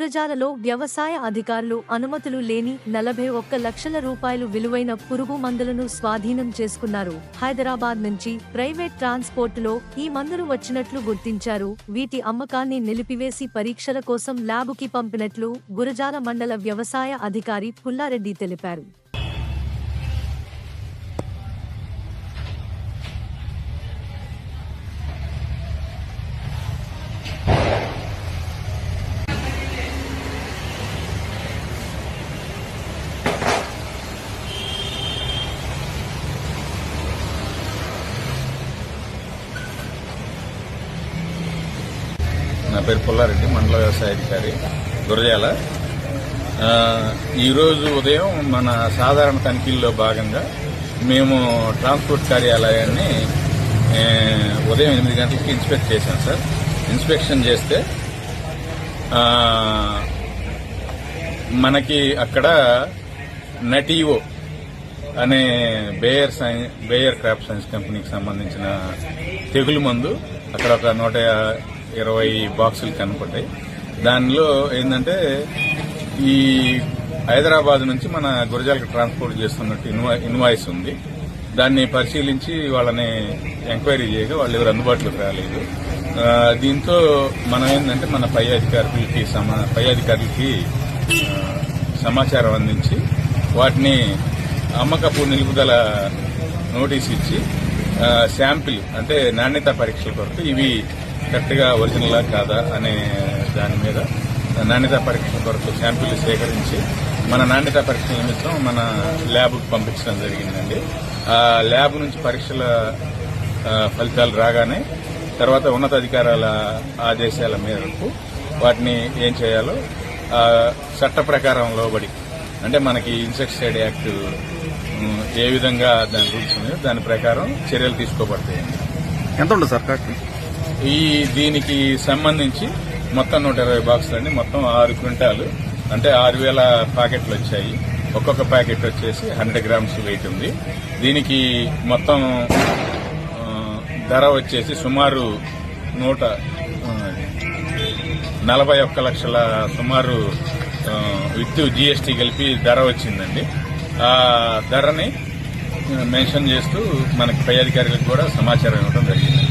గురజాలలో వ్యవసాయ అధికారులు అనుమతులు లేని నలభై ఒక్క లక్షల రూపాయలు విలువైన పురుగు మందులను స్వాధీనం చేసుకున్నారు. హైదరాబాద్ నుంచి ప్రైవేట్ ట్రాన్స్పోర్టులో ఈ మందులు వచ్చినట్లు గుర్తించారు. వీటి అమ్మకాన్ని నిలిపివేసి పరీక్షల కోసం ల్యాబుకి పంపినట్లు గురజాల మండల వ్యవసాయ అధికారి పుల్లారెడ్డి తెలిపారు. నా పేరు పుల్లారెడ్డి మండల వ్యవసాయ అధికారి గురజాల ఈరోజు ఉదయం మన సాధారణ తనిఖీల్లో భాగంగా మేము ట్రాన్స్పోర్ట్ కార్యాలయాన్ని ఉదయం ఎనిమిది గంటలకి ఇన్స్పెక్ట్ చేశాం సార్. ఇన్స్పెక్షన్ చేస్తే మనకి అక్కడ నటీవో అనే Bayer science Bayer crop science కంపెనీకి సంబంధించిన తెగులు మందు అక్కడ ఒక నూట ఇరవై బాక్సులు కనపడ్డాయి. దానిలో ఏంటంటే ఈ హైదరాబాద్ నుంచి మన గురజాలకు ట్రాన్స్పోర్ట్ చేస్తున్నట్టు ఇన్వాయిస్ ఉంది. దాన్ని పరిశీలించి వాళ్ళని ఎంక్వైరీ చేయగా వాళ్ళు ఎవరు అందుబాటులోకి రాలేదు. దీంతో మనం ఏంటంటే మన పై అధికారులకి సమా- పై అధికారులకి సమాచారం అందించి వాటిని అమ్మకపు నిలుపుదల నోటీస్ ఇచ్చి శాంపిల్ అంటే నాణ్యత పరీక్షల కొరకు ఇవి కరెక్ట్గా ఒరిజినలా కాదా అనే దాని మీద నాణ్యత పరీక్షల కొరకు శాంపిల్ సేకరించి మన నాణ్యత పరీక్షల నిమిత్తం మన ల్యాబ్కు పంపించడం జరిగిందండి. ఆ ల్యాబ్ నుంచి పరీక్షల ఫలితాలు రాగానే తర్వాత ఉన్నతాధికారాల ఆదేశాల మేరకు వాటిని ఏం చేయాలో ఆ, చట్ట ప్రకారం లోబడి అంటే మనకి ఇన్సెక్టిసైడ్ యాక్ట్ ఏ విధంగా దాని రూల్స్ ఉన్నాయో దాని ప్రకారం చర్యలు తీసుకోబడతాయండి. ఎంత ఉండదు సార్ కాస్ట్? ఈ దీనికి సంబంధించి మొత్తం నూట ఇరవై బాక్సులండి మొత్తం ఆరు క్వింటాలు. అంటే ఆరు వేల ప్యాకెట్లు వచ్చాయి. ఒక్కొక్క ప్యాకెట్ వచ్చేసి హండ్రెడ్ గ్రామ్స్ వెయిట్ ఉంది. దీనికి మొత్తం ధర వచ్చేసి సుమారు నూట నలభై ఒక్క లక్షల సుమారు విత్ జీఎస్టీ కలిపి ధర వచ్చిందండి. ఆ ధరని మెన్షన్ చేస్తూ మనకి పై అధికారులకు కూడా సమాచారం ఇవ్వడం జరిగింది.